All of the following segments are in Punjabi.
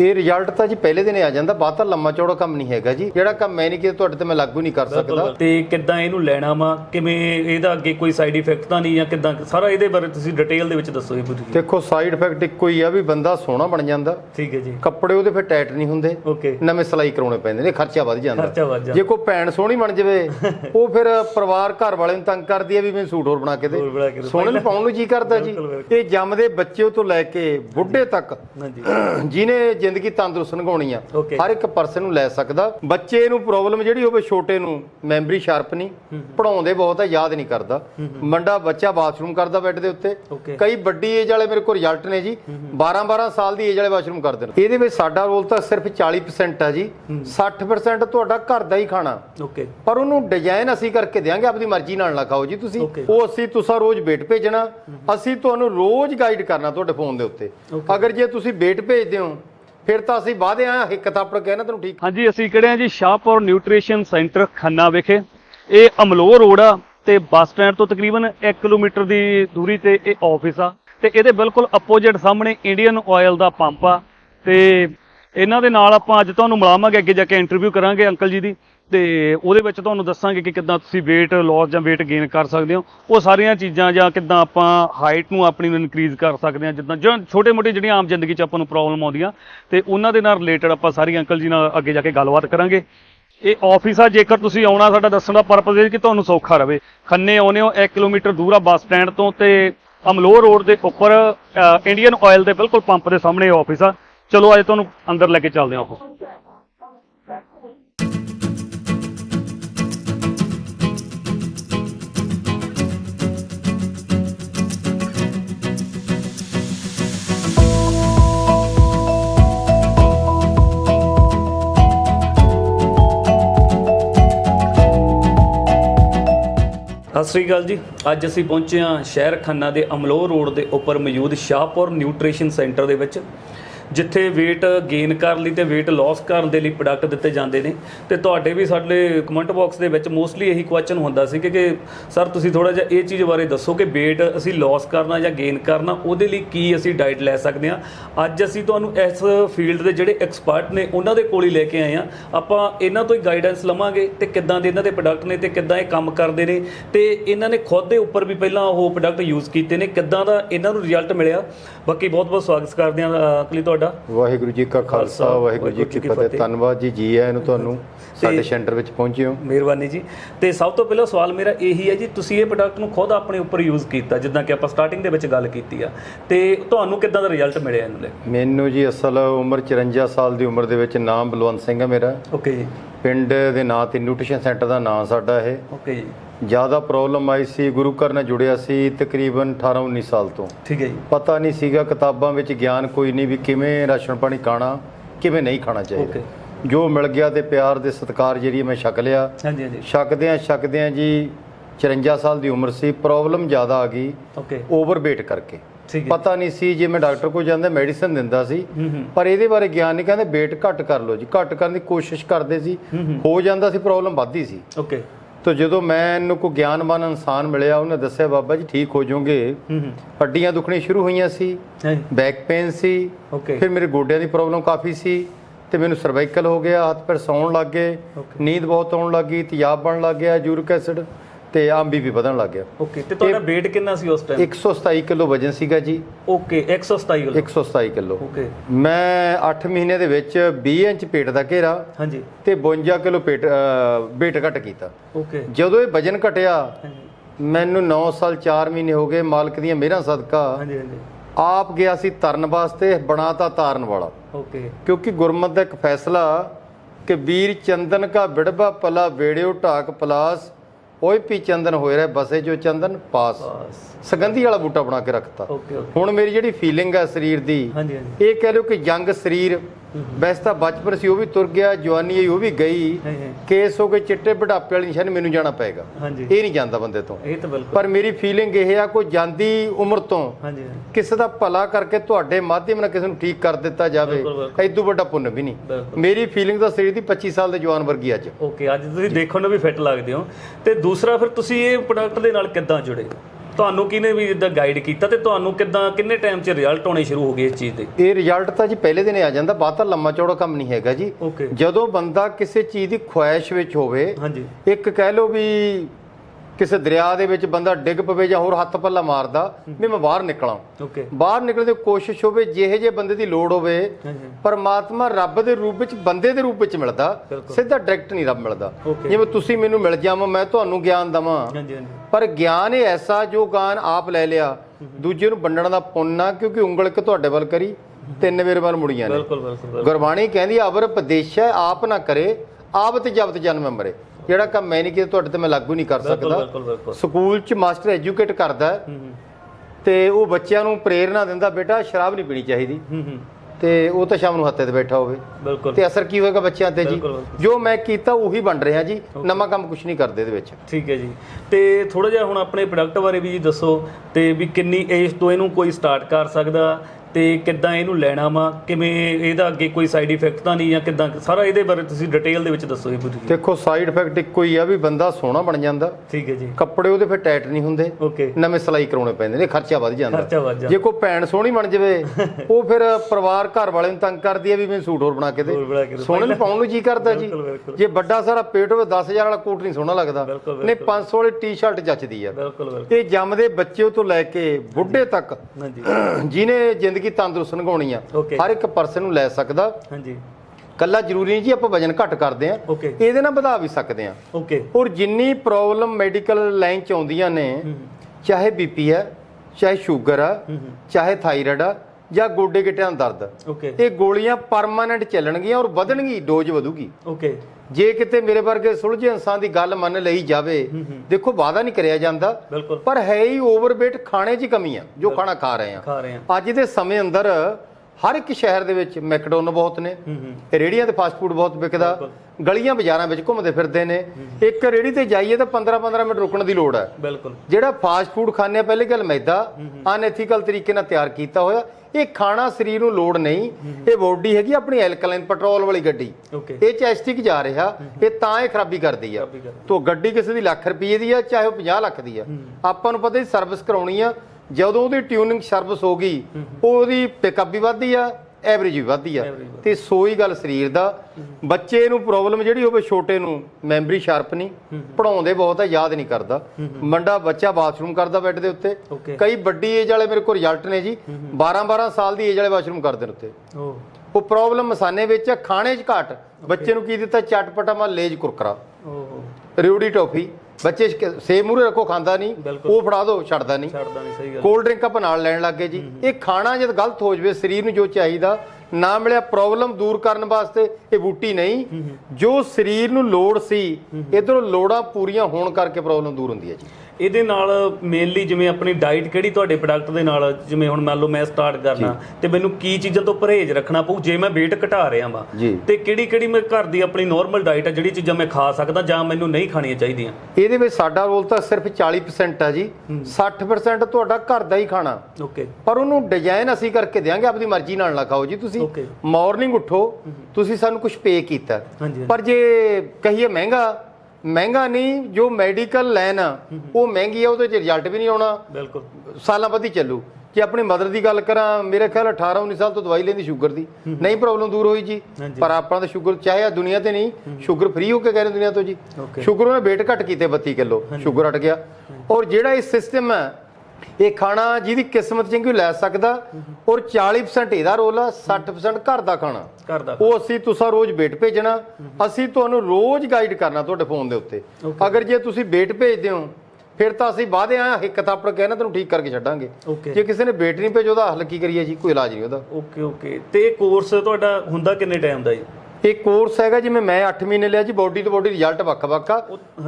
ਇਹ ਰਿਜ਼ਲਟ ਤਾਂ ਜੀ ਪਹਿਲੇ ਦਿਨ ਹੀ ਆ ਜਾਂਦਾ ਬਾਅਦ ਤਾਂ ਲੰਮਾ ਚੌੜਾ ਕੰਮ ਨਹੀਂ ਹੈਗਾ ਜੀ। ਜਿਹੜਾ ਕੰਮ ਮੈਂ ਨਹੀਂ ਕੀਤਾ ਤੁਹਾਡੇ ਤੇ ਮੈਂ ਲਾਗੂ ਨਹੀਂ ਕਰ ਸਕਦਾ। ਤੇ ਕਿੱਦਾਂ ਇਹਨੂੰ ਲੈਣਾ ਵਾ? ਕਿਵੇਂ ਇਹਦਾ ਅੱਗੇ ਕੋਈ ਸਾਈਡ ਇਫੈਕਟ ਤਾਂ ਨਹੀਂ ਜਾਂ ਕਿੱਦਾਂ? ਸਾਰਾ ਇਹਦੇ ਬਾਰੇ ਤੁਸੀਂ ਡਿਟੇਲ ਦੇ ਵਿੱਚ ਦੱਸੋ ਇਹ ਪੂਰੀ ਦੇਖੋ ਸਾਈਡ ਇਫੈਕਟ ਇੱਕੋ ਹੀ ਆ ਵੀ ਬੰਦਾ ਸੋਹਣਾ ਬਣ ਜਾਂਦਾ। ਠੀਕ ਹੈ ਜੀ। ਕੱਪੜੇ ਉਹਦੇ ਫਿਰ ਟਾਈਟ ਨਹੀਂ ਹੁੰਦੇ। ਓਕੇ ਨਵੇਂ ਸਿਲਾਈ ਕਰਾਉਣੇ ਪੈਂਦੇ ਨੇ ਖਰਚਾ ਵੱਧ ਜਾਂਦਾ। ਖਰਚਾ ਵੱਧ ਜਾਂਦਾ। ਜੇ ਕੋਈ ਭੈਣ ਸੋਹਣੀ ਬਣ ਜਾਵੇ ਉਹ ਫਿਰ ਪਰਿਵਾਰ ਘਰ ਵਾਲੇ ਨੂੰ ਤੰਗ ਕਰਦੀ ਹੈ ਵੀ ਮੈਨੂੰ ਸੂਟ ਹੋਰ ਬਣਾ ਕੇ ਦੇ। ਸੋਹਣੇ ਨੂੰ ਪਾਉਣ ਨੂੰ ਜੀ ਕਰਦਾ ਜੀ। ਇਹ ਜੰਮਦੇ ਬੱਚੇ ਤੋਂ ਲੈ ਕੇ ਬੁੱਢੇ ਤੱਕ ਜਿਹਨੇ ਜ਼ਿੰਦਗੀ ਤੰਦਰੁਸਤ ਲੰਘਾਉਣੀ ਆ। Okay. ਹਰ ਇੱਕ ਪਰਸਨ ਨੂੰ ਲੈ ਸਕਦਾ। ਬੱਚੇ ਨੂੰ ਪ੍ਰੋਬਲਮ ਜਿਹੜੀ ਹੋਵੇ ਛੋਟੇ ਨੂੰ ਮੈਮਰੀ ਸ਼ਾਰਪ ਨਹੀਂ ਪੜਾਉਂਦੇ ਬਹੁਤ ਆ ਯਾਦ ਨਹੀਂ ਕਰਦਾ। ਮੰਡਾ ਬੱਚਾ ਬਾਥਰੂਮ ਕਰਦਾ ਬੈੱਡ ਦੇ ਉੱਤੇ। Okay. ਕਈ ਵੱਡੀ ਏਜ ਵਾਲੇ ਮੇਰੇ ਕੋਲ ਰਿਜ਼ਲਟ ਨੇ ਜੀ। 12 12 ਸਾਲ ਦੀ ਏਜ ਵਾਲੇ ਬਾਥਰੂਮ ਕਰਦੇ ਨੇ ਇਹਦੇ ਵਿੱਚ ਸਾਡਾ ਰੋਲ ਤਾਂ ਸਿਰਫ 40% ਆ ਜੀ। 60% ਤੁਹਾਡਾ ਘਰ ਦਾ ਹੀ ਖਾਣਾ। ਓਕੇ ਪਰ ਉਹਨੂੰ ਡਿਜ਼ਾਈਨ ਅਸੀਂ ਕਰਕੇ ਦਿਆਂਗੇ ਆਪਣੀ ਮਰਜ਼ੀ ਨਾਲ ਨਾ ਖਾਓ ਜੀ ਤੁਸੀਂ। Okay. ਉਹ ਅਸੀਂ ਤੁਸੀਂ ਰੋਜ਼ ਵੇਟ ਭੇਜਣਾ। ਅਸੀਂ ਤੁਹਾਨੂੰ ਰੋਜ਼ ਗਾਈਡ ਕਰਨਾ ਤੁਹਾਡੇ ਫੋਨ ਦੇ ਉੱਤੇ। ਅਗਰ ਜੇ ਤੁਸੀਂ ਵੇਟ ਭੇਜਦੇ ਹੋ ਫਿਰ ਤਾਂ ਅਸੀਂ ਵਾਅਦੇ ਆ, ਇੱਕ ਥਾਪੜ ਕਹਿਣਾ ਤੁਹਾਨੂੰ ਠੀਕ। ਹਾਂਜੀ, ਅਸੀਂ ਕਿਹੜੇ ਆ ਜੀ? ਸ਼ਾਹਪੁਰ ਨਿਊਟ੍ਰੀਸ਼ਨ ਸੈਂਟਰ ਖੰਨਾ ਵਿਖੇ। ਇਹ ਅਮਲੋਹ ਰੋਡ ਆ ਤੇ ਬੱਸ ਸਟੈਂਡ ਤੋਂ ਤਕਰੀਬਨ 1 ਕਿਲੋਮੀਟਰ ਦੀ ਦੂਰੀ ਤੇ ਇਹ ਆਫਿਸ ਆ। ਤੇ ਇਹਦੇ ਬਿਲਕੁਲ ਆਪੋਜ਼ਿਟ ਸਾਹਮਣੇ ਇੰਡੀਅਨ ਆਇਲ ਦਾ ਪੰਪ ਆ। ਤੇ ਇਹਨਾਂ ਦੇ ਨਾਲ ਆਪਾਂ ਅੱਜ ਤੁਹਾਨੂੰ ਮਿਲਾਵਾਂਗੇ, ਅੱਗੇ ਜਾ ਕੇ ਇੰਟਰਵਿਊ ਕਰਾਂਗੇ ਅੰਕਲ ਜੀ ਦੀ। ਤੇ ਉਹਦੇ ਵਿੱਚ ਤੁਹਾਨੂੰ ਦੱਸਾਂਗੇ ਕਿ ਕਿੱਦਾਂ ਤੁਸੀਂ weight loss ਜਾਂ weight gain ਕਰ ਸਕਦੇ ਹੋ। ਉਹ ਸਾਰੀਆਂ ਚੀਜ਼ਾਂ ਜਾਂ ਕਿੱਦਾਂ ਆਪਾਂ ਹਾਈਟ ਨੂੰ ਆਪਣੀ ਨੂੰ ਇਨਕਰੀਜ਼ ਕਰ ਸਕਦੇ ਹਾਂ, ਜਿੱਦਾਂ ਜੋ ਛੋਟੇ-ਮੋਟੇ ਜਿਹੜੀਆਂ ਆਮ ਜ਼ਿੰਦਗੀ 'ਚ ਆਪਾਂ ਨੂੰ ਪ੍ਰੋਬਲਮ ਆਉਂਦੀਆਂ, ਤੇ ਉਹਨਾਂ ਦੇ ਨਾਲ ਰਿਲੇਟਡ ਆਪਾਂ ਸਾਰੀ ਅੰਕਲ ਜੀ ਨਾਲ ਅੱਗੇ ਜਾ ਕੇ ਗੱਲਬਾਤ ਕਰਾਂਗੇ। ਇਹ ਆਫਿਸ ਆ, ਜੇਕਰ ਤੁਸੀਂ ਆਉਣਾ ਸਾਡਾ ਦੱਸਣ ਦਾ ਪਰਪਸ ਇਹ ਕਿ ਤੁਹਾਨੂੰ ਸੌਖਾ ਰਵੇ। ਖੰਨੇ ਆਉਨੇ ਹੋ 1 ਕਿਲੋਮੀਟਰ ਦੂਰ ਆ ਬੱਸ ਸਟੈਂਡ ਤੋਂ ਤੇ ਅਮਲੋਹ ਰੋਡ ਦੇ ਉੱਪਰ ਇੰਡੀਅਨ ਆਇਲ ਦੇ ਬਿਲਕੁਲ ਪੰਪ ਦੇ ਸਾਹਮਣੇ ਆਫਿਸ ਆ। ਚਲੋ, ਅੱਜ ਤੁਹਾਨੂੰ ਅੰਦਰ ਲੈ ਕੇ ਚੱਲਦੇ ਹਾਂ ਉਹ। ਸਤਿ ਸ੍ਰੀ ਅਕਾਲ ਜੀ। ਅੱਜ ਅਸੀਂ ਪਹੁੰਚੇ ਹਾਂ ਸ਼ਹਿਰ ਖੰਨਾ ਦੇ ਅਮਲੋਹ ਰੋਡ ਦੇ ਉੱਪਰ ਮੌਜੂਦ ਸ਼ਾਹਪੁਰ ਨਿਊਟ੍ਰੀਸ਼ਨ ਸੈਂਟਰ ਦੇ ਵਿੱਚ। ਜਿੱਥੇ weight ਗੇਨ ਕਰਨ ਲਈ ਤੇ weight loss ਕਰਨ ਦੇ ਲਈ ਪ੍ਰੋਡਕਟ ਦਿੱਤੇ ਜਾਂਦੇ ਨੇ। ਤੇ ਤੁਹਾਡੇ ਵੀ ਸਾਡੇ ਕਮੈਂਟ ਬਾਕਸ ਦੇ ਵਿੱਚ ਮੋਸਟਲੀ ਇਹੀ ਕੁਐਸਚਨ ਹੁੰਦਾ ਸੀ ਕਿ ਸਰ ਤੁਸੀਂ ਥੋੜਾ ਜਿਹਾ ਇਹ ਚੀਜ਼ ਬਾਰੇ ਦੱਸੋ ਕਿ weight ਅਸੀਂ loss ਕਰਨਾ ਜਾਂ ਗੇਨ ਕਰਨਾ, ਉਹਦੇ ਲਈ ਕੀ ਅਸੀਂ ਡਾਈਟ ਲੈ ਸਕਦੇ ਹਾਂ। ਅੱਜ ਅਸੀਂ ਤੁਹਾਨੂੰ ਇਸ ਫੀਲਡ ਦੇ ਜਿਹੜੇ ਐਕਸਪਰਟ ਨੇ, ਉਹਨਾਂ ਦੇ ਕੋਲ ਹੀ ਲੈ ਕੇ ਆਏ ਹਾਂ। ਆਪਾਂ ਇਹਨਾਂ ਤੋਂ ਹੀ ਗਾਈਡੈਂਸ ਲਵਾਂਗੇ ਤੇ ਕਿੱਦਾਂ ਦੇ ਇਹਨਾਂ ਦੇ ਪ੍ਰੋਡਕਟ ਨੇ ਤੇ ਕਿੱਦਾਂ ਇਹ ਕੰਮ ਕਰਦੇ ਨੇ। ਤੇ ਇਹਨਾਂ ਨੇ ਖੁਦ ਦੇ ਉੱਪਰ ਵੀ ਪਹਿਲਾਂ ਉਹ ਪ੍ਰੋਡਕਟ ਯੂਜ਼ ਕੀਤੇ ਨੇ। ਕਿੱਦਾਂ ਦਾ ਇਹਨਾਂ ਨੂੰ ਰਿਜ਼ਲਟ ਮਿਲਿਆ। ਬਾਕੀ ਬਹੁਤ ਬਹੁਤ ਸਵਾਗਤ ਕਰਦੇ ਹਾਂ ਅਕਲੀ ਤੁਹਾਡਾ ਵਾਹਿਗੁਰੂ ਜੀ ਕਾ ਖਾਲਸਾ ਵਾਹਿਗੁਰੂ ਜੀ ਕੀ ਫਤਿਹ। ਧੰਨਵਾਦ ਜੀ ਜੀ ਆਇਆਂ ਨੂੰ ਤੁਹਾਨੂੰ। ਸਾਡੇ ਸੈਂਟਰ ਵਿੱਚ ਪਹੁੰਚੇ ਹੋ। ਮਿਹਰਬਾਨੀ ਜੀ। ਤੇ ਸਭ ਤੋਂ ਪਹਿਲਾਂ ਸਵਾਲ ਮੇਰਾ ਇਹੀ ਹੈ ਜੀ ਤੁਸੀਂ ਇਹ ਪ੍ਰੋਡਕਟ ਨੂੰ ਖੁਦ ਆਪਣੇ ਉੱਪਰ ਯੂਜ਼ ਕੀਤਾ ਜਿੱਦਾਂ ਕਿ ਆਪਾਂ ਸਟਾਰਟਿੰਗ ਦੇ ਵਿੱਚ ਗੱਲ ਕੀਤੀ ਆ। ਤੇ ਤੁਹਾਨੂੰ ਕਿੱਦਾਂ ਦਾ ਰਿਜ਼ਲਟ ਮਿਲਿਆ ਇਹਨੂੰ ਲੈ ਮੈਨੂੰ ਜੀ ਅਸਲ ਉਮਰ 54 ਸਾਲ ਦੀ ਉਮਰ ਦੇ ਵਿੱਚ ਨਾਮ ਬਲਵੰਤ ਸਿੰਘ ਹੈ ਮੇਰਾ। ਓਕੇ ਜੀ। ਪਿੰਡ ਦੇ ਨਾਂ ਤੇ ਨਿਊਟ੍ਰੀਸ਼ਨ ਸੈਂਟਰ ਦਾ ਨਾਂ ਸਾਡਾ ਇਹ। ਓਕੇ ਜੀ। ਜ਼ਿਆਦਾ ਪ੍ਰੋਬਲਮ ਆਈ ਸੀ ਗੁਰੂ ਘਰ ਨਾਲ ਜੁੜਿਆ ਸੀ ਤਕਰੀਬਨ 18 19 ਸਾਲ ਤੋਂ। ਠੀਕ ਹੈ ਜੀ। ਪਤਾ ਨਹੀਂ ਸੀਗਾ ਕਿਤਾਬਾਂ ਵਿੱਚ ਗਿਆਨ ਕੋਈ ਨਹੀਂ ਵੀ ਕਿਵੇਂ ਰਾਸ਼ਨ ਪਾਣੀ ਖਾਣਾ ਕਿਵੇਂ ਨਹੀਂ ਖਾਣਾ ਚਾਹੀਦਾ। ਜੋ ਮਿਲ ਗਿਆ ਤੇ ਪਿਆਰ ਦੇ ਸਤਿਕਾਰ ਜਿਹੜੀ ਮੈਂ ਛਕ ਲਿਆ। ਹਾਂਜੀ ਹਾਂਜੀ। ਛਕਦਿਆਂ ਛਕਦਿਆਂ ਜੀ 54 ਸਾਲ ਦੀ ਉਮਰ ਸੀ ਪ੍ਰੋਬਲਮ ਜ਼ਿਆਦਾ ਆ ਗਈ ਓਕੇ। ਓਵਰਵੇਟ ਕਰਕੇ। ਠੀਕ ਹੈ ਪਤਾ ਨਹੀਂ ਸੀ ਜੇ ਮੈਂ ਡਾਕਟਰ ਕੋਲ ਜਾਂਦਾ ਮੈਡੀਸਨ ਦਿੰਦਾ ਸੀ ਪਰ ਇਹਦੇ ਬਾਰੇ ਗਿਆਨ ਨਹੀਂ ਕਹਿੰਦੇ weight ਘੱਟ ਕਰ ਲਓ ਜੀ। ਘੱਟ ਕਰਨ ਦੀ ਕੋਸ਼ਿਸ਼ ਕਰਦੇ ਸੀ। ਹੋ ਜਾਂਦਾ ਸੀ ਪ੍ਰੋਬਲਮ ਵੱਧਦੀ ਸੀ। ਓਕੇ। ਤੋ ਜਦੋਂ ਮੈਨੂੰ ਕੋਈ ਗਿਆਨਵਾਨ ਇਨਸਾਨ ਮਿਲਿਆ ਉਹਨੇ ਦੱਸਿਆ ਬਾਬਾ ਜੀ ਠੀਕ ਹੋ ਜਾਓਗੇ। ਹੱਡੀਆਂ ਦੁਖਣੀ ਸ਼ੁਰੂ ਹੋਈਆਂ ਸੀ ਬੈਕ ਪੇਨ ਸੀ ਓਕੇ ਫਿਰ ਮੇਰੇ ਗੋਡਿਆਂ ਦੀ ਪ੍ਰੋਬਲਮ ਕਾਫੀ ਸੀ ਤੇ ਮੈਨੂੰ ਸਰਵਾਈਕਲ ਹੋ ਗਿਆ ਹੱਥ ਪੈਰ ਸੌਣ ਲੱਗ ਗਏ. ਨੀਂਦ ਬਹੁਤ ਆਉਣ ਲੱਗੀ ਤਿਆਬ ਬਣਨ ਲੱਗ ਗਿਆ ਯੂਰਿਕ ਐਸਿਡ ਤੇ ਆਮ ਬੀਪੀ ਵਧਣ ਲੱਗ ਗਿਆ। ਓਕੇ ਤੇ ਤੁਹਾਡਾ weight ਕਿੰਨਾ ਸੀ ਉਸ ਟਾਈਮ 127 ਕਿਲੋ ਵਜਨ ਸੀਗਾ ਜੀ। Okay 127 kilo. 127 ਕਿਲੋ। ਓਕੇ ਮੈਂ 8 ਮਹੀਨੇ ਦੇ ਵਿੱਚ 20 ਇੰਚ ਪੇਟ ਦਾ ਘੇਰਾ ਹਾਂਜੀ। ਤੇ 52 ਕਿਲੋ ਪੇਟ weight ਘਟ ਕੀਤਾ। ਓਕੇ ਜਦੋਂ ਇਹ ਵਜਨ ਘਟਿਆ ਹਾਂਜੀ। ਮੈਨੂੰ 9 ਸਾਲ 4 ਮਹੀਨੇ ਹੋ ਗਏ ਮਾਲਕ ਦੀਆਂ ਮਿਹਰਾਂ ਸਦਕਾ ਹਾਂਜੀ ਹਾਂਜੀ। ਆਪ ਗਿਆ ਸੀ ਤਰਨ ਵਾਸਤੇ ਬਣਾਤਾ ਤਾਰਨ ਵਾਲਾ। ਓਕੇ ਕਿਉਂਕਿ ਗੁਰਮਤ ਦਾ ਇੱਕ ਫੈਸਲਾ ਕਿ ਵੀਰ ਚੰਦਨ ਕਾ ਬਿੜਬਾ ਪਲਾ ਵੇੜਿਓ ਢਾਕ ਪਲਾਸ ਓਏ ਪੀ ਚੰਦਨ ਹੋਏ ਰਹੇ ਬਸੇ ਜੋ ਚੰਦਨ ਪਾਸ। ਸਗੰਧੀ ਵਾਲਾ ਬੂਟਾ ਬਣਾ ਕੇ ਰੱਖਤਾ। ਹੁਣ ਮੇਰੀ ਜਿਹੜੀ ਫੀਲਿੰਗ ਹੈ ਸਰੀਰ ਦੀ ਇਹ ਕਹਿ ਲਓ ਕਿ ਯੰਗ ਸਰੀਰ ਵੈਸੇ ਤਾਂ ਬਚਪਨ ਸੀ ਉਹ ਵੀ ਤੁਰ ਗਿਆ ਜਵਾਨੀ ਆਈ ਉਹ ਵੀ ਗਈ। ਕੇਸ ਹੋ ਗਏ ਚਿੱਟੇ ਬੁਢਾਪੇ ਵਾਲੀ ਨਿਸ਼ਾਨ ਮੈਨੂੰ ਜਾਣਾ ਪਏਗਾ। ਇਹ ਨਹੀਂ ਜਾਂਦਾ ਬੰਦੇ ਤੋਂ। ਇਹ ਤਾਂ ਬਿਲਕੁਲ। ਪਰ ਮੇਰੀ ਫੀਲਿੰਗ ਇਹ ਆ ਕੋਈ ਜਾਂਦੀ ਉਮਰ ਤੋਂ ਕਿਸੇ ਦਾ ਭਲਾ ਕਰਕੇ ਤੁਹਾਡੇ ਮਾਧਿਅਮ ਨਾਲ ਕਿਸੇ ਨੂੰ ਠੀਕ ਕਰ ਦਿੱਤਾ ਜਾਵੇ। ਐਦੂ ਵੱਡਾ ਪੁੰਨ ਵੀ ਨਹੀਂ। ਮੇਰੀ ਫੀਲਿੰਗ ਤਾਂ ਸਰੀਰ ਦੀ 25 ਸਾਲ ਦੇ ਜਵਾਨ ਵਰਗੀ ਅੱਜ। ਓਕੇ ਅੱਜ ਤੁਸੀਂ ਦੇਖਣ ਨੂੰ ਵੀ ਫਿੱਟ ਲੱਗਦੇ ਹੋ। ਤੇ ਦੂਸਰਾ ਫਿਰ ਤੁਸੀਂ ਇਹ ਪ੍ਰੋਡਕਟ ਦੇ ਨਾਲ ਕਿੱਦਾਂ ਜੁੜੇ? ਤੁਹਾਨੂੰ ਕਿਹਨੇ ਵੀ ਇਦਾਂ ਗਾਈਡ ਕੀਤਾ ਤੇ ਤੁਹਾਨੂੰ ਕਿੱਦਾਂ ਕਿੰਨੇ ਟਾਈਮ 'ਚ ਰਿਜ਼ਲਟ ਆਉਣੇ ਸ਼ੁਰੂ ਹੋ ਗਏ ਇਸ ਚੀਜ਼ ਦੇ? ਇਹ ਰਿਜ਼ਲਟ ਤਾਂ ਜੀ ਪਹਿਲੇ ਦਿਨ ਹੀ ਆ ਜਾਂਦਾ ਬਾਅਦ ਤਾਂ ਲੰਮਾ ਚੌੜਾ ਕੰਮ ਨਹੀਂ ਹੈਗਾ ਜੀ। ਓਕੇ ਜਦੋਂ ਬੰਦਾ ਕਿਸੇ ਚੀਜ਼ ਦੀ ਖੁਆਇਸ਼ ਵਿੱਚ ਹੋਵੇ ਹਾਂਜੀ। ਇੱਕ ਕਹਿ ਲਓ ਵੀ ਕਿਸੇ ਦਰਿਆ ਦੇ ਵਿੱਚ ਬੰਦਾ ਡਿੱਗ ਪਵੇ ਜਾਂ ਹੋਰ ਹੱਥ ਪੱਲਾ ਮਾਰਦਾ ਵੀ ਮੈਂ ਬਾਹਰ ਨਿਕਲਾਂ। ਓਕੇ। ਬਾਹਰ ਨਿਕਲਣ ਦੀ ਕੋਸ਼ਿਸ਼ ਹੋਵੇ ਜਿਹੇ ਜੇ ਬੰਦੇ ਦੀ ਲੋੜ ਹੋਵੇ ਪਰਮਾਤਮਾ ਰੱਬ ਦੇ ਰੂਪ ਵਿੱਚ ਬੰਦੇ ਦੇ ਰੂਪ ਵਿੱਚ ਮਿਲਦਾ। ਸਿੱਧਾ ਡਾਇਰੈਕਟ ਨਹੀਂ ਰੱਬ ਮਿਲਦਾ। ਜਿਵੇਂ ਤੁਸੀਂ ਮੈਨੂੰ ਮਿਲ ਜਾਵਾਂ ਮੈਂ ਤੁਹਾਨੂੰ ਗਿਆਨ ਦਵਾਂ। ਹਾਂਜੀ ਹਾਂਜੀ। ਪਰ ਗਿਆਨ ਇਹ ਐਸਾ ਜੋ ਗਿਆਨ ਆਪ ਲੈ ਲਿਆ ਦੂਜੇ ਨੂੰ ਵੰਡਣ ਦਾ ਪੁੰਨ ਆ ਕਿਉਂਕਿ ਉਂਗਲ ਇੱਕ ਤੁਹਾਡੇ ਵੱਲ ਕਰੀ ਤਿੰਨ ਵੇਰ ਵੱਲ ਮੁੜੀਆਂ ਨੇ। ਬਿਲਕੁਲ ਬਿਲਕੁਲ ਬਿਲਕੁਲ। ਗੁਰਬਾਣੀ ਕਹਿੰਦੀ ਅਵਰ ਉਪਦੇਸ਼ੈ ਆਪ ਨਾ ਕਰੇ ਆਵਤ ਜਬਤ ਜਨਮ ਮਰੇ। ਜਿਹੜਾ ਕੰਮ ਮੈਂ ਨਹੀਂ ਕੀਤਾ ਤੁਹਾਡੇ ਤੇ ਮੈਂ ਲਾਗੂ ਨਹੀਂ ਕਰ ਸਕਦਾ। ਸਕੂਲ 'ਚ ਮਾਸਟਰ ਐਜੂਕੇਟ ਕਰਦਾ ਤੇ ਉਹ ਬੱਚਿਆਂ ਨੂੰ ਪ੍ਰੇਰਣਾ ਦਿੰਦਾ ਬੇਟਾ ਸ਼ਰਾਬ ਨਹੀਂ ਪੀਣੀ ਚਾਹੀਦੀ। ਤੇ ਉਹ ਤਾਂ ਸ਼ਾਮ ਨੂੰ ਹੱਥੇ ਤੇ ਬੈਠਾ ਹੋਵੇ। ਬਿਲਕੁਲ। ਤੇ ਅਸਰ ਕੀ ਹੋਏਗਾ ਬੱਚਿਆਂ ਤੇ ਜੀ। ਜੋ ਮੈਂ ਕੀਤਾ ਉਹੀ ਬਣ ਰਿਹਾ ਜੀ। ਨਵਾਂ ਕੰਮ ਕੁਝ ਨਹੀਂ ਕਰਦੇ ਇਹਦੇ ਵਿੱਚ। ਠੀਕ ਹੈ ਜੀ। ਤੇ ਥੋੜਾ ਜਿਹਾ ਹੁਣ ਆਪਣੇ ਪ੍ਰੋਡਕਟ ਬਾਰੇ ਵੀ ਜੀ ਦੱਸੋ। ਤੇ ਵੀ ਕਿੰਨੀ ਏਜ ਤੋਂ ਇਹਨੂੰ ਕੋਈ ਸਟਾਰਟ ਕਰ ਸਕਦਾ? ਤੇ ਕਿੱਦਾਂ ਇਹਨੂੰ ਲੈਣਾ ਵਾ? ਕਿਵੇਂ ਇਹਦਾ ਅੱਗੇ ਕੋਈ ਸਾਈਡ ਇਫੈਕਟ ਤਾਂ ਨਹੀਂ ਜਾਂ ਕਿੱਦਾਂ? ਸਾਰਾ ਇਹਦੇ ਬਾਰੇ ਤੁਸੀਂ ਡਿਟੇਲ ਦੇ ਵਿੱਚ ਦੱਸੋ ਇਹ ਪੂਰੀ ਦੇਖੋ ਸਾਈਡ ਇਫੈਕਟ ਇੱਕੋ ਹੀ ਆ ਵੀ ਬੰਦਾ ਸੋਹਣਾ ਬਣ ਜਾਂਦਾ। ਠੀਕ ਹੈ ਜੀ। ਕੱਪੜੇ ਉਹਦੇ ਫਿਰ ਟਾਈਟ ਨਹੀਂ ਹੁੰਦੇ। ਓਕੇ ਨਵੇਂ ਸਿਲਾਈ ਕਰਾਉਣੇ ਪੈਂਦੇ ਨੇ ਖਰਚਾ ਵੱਧ ਜਾਂਦਾ। ਖਰਚਾ ਵੱਧ ਜਾਂਦਾ। ਜੇ ਕੋਈ ਭੈਣ ਸੋਹਣੀ ਬਣ ਜਾਵੇ ਉਹ ਫਿਰ ਪਰਿਵਾਰ ਘਰ ਵਾਲੇ ਨੂੰ ਤੰਗ ਕਰਦੀ ਹੈ ਵੀ ਮੈਨੂੰ ਸੂਟ ਹੋਰ ਬਣਾ ਕੇ ਦੇ। ਹੋਰ ਬਣਾ ਕੇ ਦਿਓ। ਸੋਹਣੇ ਨੂੰ ਪਾਉਣ ਨੂੰ ਜੀ ਕਰਦਾ ਜੀ। ਬਿਲਕੁਲ ਬਿਲਕੁਲ। ਜੇ ਵੱਡਾ ਸਾਰਾ ਪੇਟ ਹੋਵੇ 10000 ਵਾਲਾ ਕੋਟ ਨਹੀਂ ਸੋਹਣਾ ਲੱਗਦਾ। ਬਿਲਕੁਲ, ਨਹੀਂ 500 ਵਾਲੀ ਟੀ-ਸ਼ਰਟ ਜੱਚਦੀ ਆ। ਬਿਲਕੁਲ ਬਿਲਕੁਲ। ਇਹ ਜੰਮਦੇ ਬੱਚੇ ਤੋਂ ਲੈ ਕੇ ਬੁੱਢੇ ਤੱਕ ਹਾਂਜੀ। ਜਿਹਨੇ ਜ਼ਿੰਦਗੀ ਤੰਦਰੁਸਤ ਲੰਘਾਉਣੀ ਆ। ਹਰ ਇੱਕ ਪਰਸਨ ਨੂੰ ਲੈ ਸਕਦਾ। ਹਾਂਜੀ। ਕੱਲਾ ਜ਼ਰੂਰੀ ਨਹੀਂ ਜੀ ਆਪਾਂ ਵਜਨ ਘੱਟ ਕਰਦੇ ਆ। ਇਹਦੇ ਨਾਲ ਵਧਾ ਵੀ ਸਕਦੇ ਆ। ਓਕੇ ਔਰ ਜਿੰਨੀ ਪ੍ਰੋਬਲਮ ਮੈਡੀਕਲ ਲਾਈਨ ਚ ਆਉਂਦੀਆਂ ਨੇ ਚਾਹੇ ਬੀਪੀ ਹੈ ਚਾਹੇ ਸ਼ੂਗਰ ਆ ਚਾਹੇ ਥਾਇਰਾਇਡ ਆ ਜਾਂ ਗੋਡੇ ਗਿੱਟਿਆਂ ਦਾ ਦਰਦ। ਓਕੇ ਇਹ ਗੋਲੀਆਂ ਪਰਮਾਨੈਂਟ ਚੱਲਣਗੀਆਂ ਔਰ ਵਧਣਗੀ ਡੋਜ਼ ਵਧੂਗੀ। ਓਕੇ ਜੇ ਕਿਤੇ ਮੇਰੇ ਵਰਗੇ ਸੁਲਝੇ ਇਨਸਾਨ ਦੀ ਗੱਲ ਮੰਨ ਲਈ ਜਾਵੇ ਦੇਖੋ ਵਾਦਾ ਨਹੀਂ ਕਰਿਆ ਜਾਂਦਾ ਪਰ ਹੈ ਹੀ ਓਵਰਵੇਟ ਖਾਣੇ 'ਚ ਕਮੀ ਆ ਜੋ ਖਾਣਾ ਖਾ ਰਹੇ ਆ। ਅੱਜ ਦੇ ਸਮੇਂ ਅੰਦਰ ਹਰ ਇੱਕ ਸ਼ਹਿਰ ਦੇ ਵਿੱਚ ਮੈਕਡੋਨਲ ਬਹੁਤ ਨੇ ਰੇੜੀਆਂ ਤੇ ਫਾਸਟ ਫੂਡ ਬਹੁਤ ਵਿਕਦਾ ਗਲੀਆਂ ਬਾਜ਼ਾਰਾਂ ਵਿੱਚ ਘੁੰਮਦੇ ਫਿਰਦੇ ਨੇ। ਇੱਕ ਰੇੜੀ ਤੇ ਜਾਈਏ ਤਾਂ 15-15 ਮਿੰਟ ਰੁਕਣ ਦੀ ਲੋੜ ਹੈ। ਬਿਲਕੁਲ। ਜਿਹੜਾ ਫਾਸਟ ਫੂਡ ਖਾਂਦੇ ਆ ਪਹਿਲੀ ਗੱਲ ਮੈਦਾ ਅਨਐਥੀਕਲ ਤਰੀਕੇ ਨਾਲ ਤਿਆਰ ਕੀਤਾ ਹੋਇਆ। ਇਹ ਖਾਣਾ ਸਰੀਰ ਨੂੰ ਲੋੜ ਨਹੀਂ। ਇਹ ਬੋਡੀ ਹੈਗੀ ਆਪਣੀ ਐਲਕਲਾਈਨ ਪੈਟਰੋਲ ਵਾਲੀ ਗੱਡੀ। ਇਹ ਚੈਸਟਿਕ ਜਾ ਰਿਹਾ ਇਹ ਤਾਂ ਇਹ ਖਰਾਬੀ ਕਰਦੀ ਆ। ਤੋ ਗੱਡੀ ਕਿਸੇ ਦੀ ਲੱਖ ਰੁਪਏ ਦੀ ਆ ਚਾਹੇ ਉਹ 50 ਲੱਖ ਦੀ ਆ। ਆਪਾਂ ਨੂੰ ਪਤਾ ਹੀ ਸਰਵਿਸ ਕਰਾਉਣੀ ਆ ਜਦੋਂ ਉਹਦੀ ਟਿਊਨਿੰਗ ਸਰਵਿਸ ਹੋ ਗਈ ਉਹਦੀ ਪਿਕਅਪ ਵੀ ਵੱਧਦੀ ਆ ਐਵਰੇਜ ਵੀ ਵੱਧਦੀ ਆ। ਤੇ ਸੋਈ ਗੱਲ ਸਰੀਰ ਦਾ। ਬੱਚੇ ਨੂੰ ਪ੍ਰੋਬਲਮ ਜਿਹੜੀ ਹੋਵੇ ਛੋਟੇ ਨੂੰ ਮੈਮਰੀ ਸ਼ਾਰਪ ਨਹੀਂ ਪੜਾਉਂਦੇ ਬਹੁਤ ਆ ਯਾਦ ਨਹੀਂ ਕਰਦਾ। ਮੰਡਾ ਬੱਚਾ ਬਾਥਰੂਮ ਕਰਦਾ ਬੈੱਡ ਦੇ ਉੱਤੇ। ਕਈ ਵੱਡੀ ਏਜ ਵਾਲੇ ਮੇਰੇ ਕੋਲ ਰਿਜ਼ਲਟ ਨੇ ਜੀ। 12 12 ਸਾਲ ਦੀ ਏਜ ਵਾਲੇ ਬਾਥਰੂਮ ਕਰਦੇ ਨੇ ਉੱਤੇ। ਉਹ ਪ੍ਰੋਬਲਮ ਮਸਾਨੇ ਵਿੱਚ ਖਾਣੇ 'ਚ ਘਾਟ। ਬੱਚੇ ਨੂੰ ਕੀ ਦਿੱਤਾ? ਚਟਪਟਾ ਮਾ ਲੇਜ ਕੁਰਕਰਾ। ਰਿਊਡੀ ਟੋਫੀ। ਬੱਚੇ ਸੇਬ ਮੂਰੇ ਰੱਖੋ ਖਾਂਦਾ ਨਹੀਂ। ਉਹ ਫੜਾ ਦਿਓ ਛੱਡਦਾ ਨਹੀਂ। ਛੱਡਦਾ ਨਹੀਂ ਸਹੀ ਗੱਲ ਕੋਲਡ ਡਰਿੰਕ ਆਪਾਂ ਨਾਲ ਲੈਣ ਲੱਗੇ ਜੀ। ਇਹ ਖਾਣਾ ਜਦ ਗਲਤ ਹੋ ਜਵੇ ਸਰੀਰ ਨੂੰ ਜੋ ਚਾਹੀਦਾ ਨਾ ਮਿਲਿਆ ਪ੍ਰੋਬਲਮ ਦੂਰ ਕਰਨ ਵਾਸਤੇ ਇਹ ਬੂਟੀ ਨਹੀਂ। ਜੋ ਸਰੀਰ ਨੂੰ ਲੋੜ ਸੀ ਇਧਰੋਂ ਲੋੜਾਂ ਪੂਰੀਆਂ ਹੋਣ ਕਰਕੇ ਪ੍ਰੋਬਲਮ ਦੂਰ ਹੁੰਦੀ ਹੈ ਜੀ। ਇਹਦੇ ਨਾਲ ਮੇਨਲੀ ਜਿਵੇਂ ਆਪਣੀ ਡਾਈਟ ਕਿਹੜੀ ਤੁਹਾਡੇ ਪ੍ਰੋਡਕਟ ਦੇ ਨਾਲ ਜਿਵੇਂ ਹੁਣ ਮੰਨ ਲਓ ਮੈਂ ਸਟਾਰਟ ਕਰਨਾ ਤੇ ਮੈਨੂੰ ਕੀ ਚੀਜ਼ਾਂ ਤੋਂ ਪਰਹੇਜ਼ ਰੱਖਣਾ ਪਊ ਜੇ ਮੈਂ weight ਘਟਾ ਰਿਹਾ ਵਾਂ ਤੇ ਕਿਹੜੀ ਕਿਹੜੀ ਮੈਂ ਘਰ ਦੀ ਆਪਣੀ ਨਾਰਮਲ ਡਾਈਟ ਆ ਜਿਹੜੀ ਚੀਜ਼ਾਂ ਮੈਂ ਖਾ ਸਕਦਾ ਜਾਂ ਮੈਨੂੰ ਨਹੀਂ ਖਾਣੀਆਂ ਚਾਹੀਦੀਆਂ? ਇਹਦੇ ਵਿੱਚ ਸਾਡਾ ਰੋਲ ਤਾਂ ਸਿਰਫ 40% ਆ ਜੀ। 60% ਤੁਹਾਡਾ ਘਰ ਦਾ ਹੀ ਖਾਣਾ। ਓਕੇ ਪਰ ਉਹਨੂੰ ਡਿਜ਼ਾਈਨ ਅਸੀਂ ਕਰਕੇ ਦਿਆਂਗੇ ਆਪਣੀ ਮਰਜ਼ੀ ਨਾਲ ਨਾ ਖਾਓ ਜੀ ਤੁਸੀਂ. ਮਾਰਨਿੰਗ ਉੱਠੋ ਤੁਸੀਂ ਸਾਨੂੰ ਕੁਝ ਪੇ ਕੀਤਾ। ਪਰ ਜੇ ਕਹੀਏ ਮਹਿੰਗਾ ਮਹਿੰਗਾ ਨਹੀਂ ਜੋ ਮੈਡੀਕਲ ਲਾਈਨ ਆ ਉਹ ਮਹਿੰਗੀ ਆ ਉਹਦੇ ਚ ਰਿਜ਼ਲਟ ਵੀ ਨਹੀਂ ਆਉਣਾ। ਬਿਲਕੁਲ। ਸਾਲਾਂ ਬਾਅਦ ਹੀ ਚੱਲੂ। ਜੇ ਆਪਣੀ ਮਦਰ ਦੀ ਗੱਲ ਕਰਾਂ ਮੇਰੇ ਖਿਆਲ 18 19 ਸਾਲ ਤੋਂ ਦਵਾਈ ਲੈਂਦੀ ਸ਼ੂਗਰ ਦੀ। ਨਹੀਂ ਪ੍ਰੋਬਲਮ ਦੂਰ ਹੋਈ ਜੀ। ਪਰ ਆਪਣਾ ਤਾਂ ਸ਼ੂਗਰ ਚਾਹੇ ਆ ਦੁਨੀਆ ਤੇ ਨਹੀਂ ਸ਼ੂਗਰ ਫ੍ਰੀ ਹੋ ਕੇ ਗਏ ਨੇ ਦੁਨੀਆ ਤੋਂ ਜੀ. ਸ਼ੂਗਰ ਉਹਨੇ weight ਘਟ ਕੀਤੇ 32 ਕਿਲੋ ਸ਼ੂਗਰ ਹਟ ਗਿਆ। ਔਰ ਜਿਹੜਾ ਇਹ ਸਿਸਟਮ ਹੈ ਇਹ ਖਾਣਾ ਜਿਹਦੀ ਕਿਸਮਤ ਚੰਗੀ ਉਹ ਲੈ ਸਕਦਾ ਔਰ 40% ਇਹਦਾ ਰੋਲ ਆ 60% ਘਰ ਦਾ ਖਾਣਾ। ਘਰ ਦਾ ਉਹ ਅਸੀਂ ਤੁਸੀਂ ਰੋਜ਼ ਵੇਟ ਭੇਜਣਾ ਅਸੀਂ ਤੁਹਾਨੂੰ ਰੋਜ਼ ਗਾਈਡ ਕਰਨਾ ਤੁਹਾਡੇ ਫੋਨ ਦੇ ਉੱਤੇ। ਅਗਰ ਜੇ ਤੁਸੀਂ ਵੇਟ ਭੇਜਦੇ ਹੋ ਫਿਰ ਤਾਂ ਅਸੀਂ ਵਾਅਦੇ ਆ ਇੱਕ ਥਾਪੜ ਕਹਿਣਾ ਤੈਨੂੰ ਠੀਕ ਕਰਕੇ ਛੱਡਾਂਗੇ। ਜੇ ਕਿਸੇ ਨੇ ਵੇਟ ਨਹੀਂ ਭੇਜੋ ਉਹਦਾ ਹੱਲ ਕੀ ਕਰੀਏ ਜੀ? ਕੋਈ ਇਲਾਜ ਨਹੀਂ ਉਹਦਾ। ਓਕੇ ਓਕੇ ਤੇ ਇਹ ਕੋਰਸ ਤੁਹਾਡਾ ਹੁੰਦਾ ਕਿੰਨੇ ਟਾਈਮ ਦਾ ਜੀ? ਇਹ ਕੋਰਸ ਹੈਗਾ ਜਿਵੇਂ ਮੈਂ 8 ਮਹੀਨੇ ਲਿਆ ਜੀ ਬੋਡੀ ਤੋਂ ਬੋਡੀ ਰਿਜ਼ਲਟ ਵੱਖ-ਵੱਖ ਆ।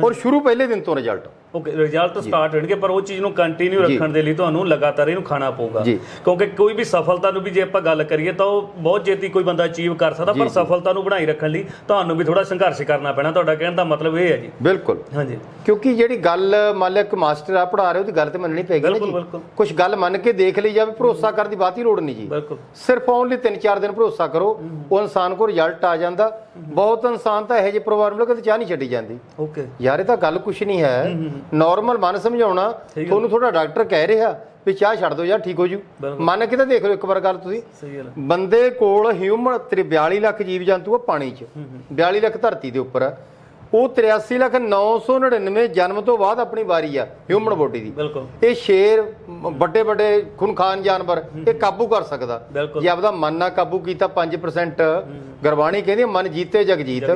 ਔਰ ਸ਼ੁਰੂ ਪਹਿਲੇ ਦਿਨ ਤੋਂ ਰਿਜ਼ਲਟ ਓਕੇ ਰਿਜ਼ਲਟ ਸਟਾਰਟ ਹੋਣਗੇ ਪਰ ਉਹ ਚੀਜ਼ ਨੂੰ ਕੰਟੀਨਿਊ ਰੱਖਣ ਦੇ ਲਈ ਤੁਹਾਨੂੰ ਲਗਾਤਾਰ ਇਹਨੂੰ ਖਾਣਾ ਪਊਗਾ। ਕਿਉਂਕਿ ਕੋਈ ਵੀ ਸਫਲਤਾ ਨੂੰ ਵੀ ਜੇ ਆਪਾਂ ਗੱਲ ਕਰੀਏ ਤਾਂ ਉਹ ਬਹੁਤ ਛੇਤੀ ਕੋਈ ਬੰਦਾ ਅਚੀਵ ਕਰ ਸਕਦਾ ਪਰ ਸਫਲਤਾ ਨੂੰ ਬਣਾਈ ਰੱਖਣ ਲਈ ਤੁਹਾਨੂੰ ਵੀ ਥੋੜਾ ਸੰਘਰਸ਼ ਕਰਨਾ ਪੈਣਾ। ਤੁਹਾਡਾ ਕਹਿਣ ਦਾ ਮਤਲਬ ਇਹ ਹੈ ਜੀ। ਬਿਲਕੁਲ। ਹਾਂਜੀ। ਕਿਉਂਕਿ ਜਿਹੜੀ ਗੱਲ ਮੰਨ ਲਿਆ ਇੱਕ ਮਾਸਟਰ ਆ ਪੜਾ ਰਿਹਾ ਉਹਦੀ ਗੱਲ ਤੇ ਮੰਨਣੀ ਪੈਗੀ ਨਾ ਜੀ। ਕੁਝ ਗੱਲ ਮੰਨ ਕੇ ਦੇਖ ਲਈ ਜਾਵੇ ਭਰੋਸਾ ਕਰਨ ਦੀ ਬਾਤ ਹੀ ਲੋੜ ਨਹੀਂ ਜੀ। ਬਿਲਕੁਲ। ਸਿਰਫ ਓਨਲੀ 3-4 ਦਿਨ ਭਰੋਸਾ ਕਰੋ ਉਹ ਇਨਸਾਨ ਕੋ ਰਿਜ਼ਲਟ ਆ ਜਾਂਦਾ। ਬਹੁਤ ਇਨਸਾਨ ਤਾਂ ਇਹੋ ਜਿਹੇ ਪਰਿਵਾਰ ਨੂੰ ਕਦੇ ਚਾਹ ਨਹੀਂ ਛੱਡੀ ਜਾਂਦੀ। ਓਕੇ ਯਾਰ ਇਹ ਤਾਂ ਗੱਲ ਕੁਛ ਨਹੀਂ ਹੈ। ਨਾਰਮਲ ਮਨ ਸਮਝਾਉਣਾ ਤੁਹਾਨੂੰ ਤੁਹਾਡਾ ਡਾਕਟਰ ਕਹਿ ਰਿਹਾ ਵੀ ਚਾਹ ਛੱਡ ਦਿਓ ਯਾਰ ਠੀਕ ਹੋ ਜੂ। ਮਨ ਕਿਤੇ ਦੇਖ ਲਓ ਇੱਕ ਵਾਰ ਗੱਲ ਤੁਸੀਂ। ਸਹੀ ਗੱਲ ਹੈ। ਬੰਦੇ ਕੋਲ ਹਿਊਮਨ 42 ਲੱਖ ਜੀਵ ਜੰਤੂ ਆ ਪਾਣੀ 'ਚ। 42 ਲੱਖ ਧਰਤੀ ਦੇ ਉੱਪਰ ਆ। ਉਹ 83 ਲੱਖ 999 ਜਨਮ ਤੋਂ ਬਾਅਦ ਆਪਣੀ ਵਾਰੀ ਆ ਹਿਊਮਨ ਬੋਡੀ ਦੀ। ਬਿਲਕੁਲ। ਇਹ ਸ਼ੇਰ ਵੱਡੇ ਵੱਡੇ ਖੁਨਖਾਨ ਜਾਨਵਰ ਇਹ ਕਾਬੂ ਕਰ ਸਕਦਾ। ਜੇ ਆਪਦਾ ਮਨ ਨਾ ਕਾਬੂ ਕੀਤਾ 5% ਗੁਰਬਾਣੀ ਕਹਿੰਦੀ ਮਨ ਜੀਤੇ ਜਗਜੀਤ।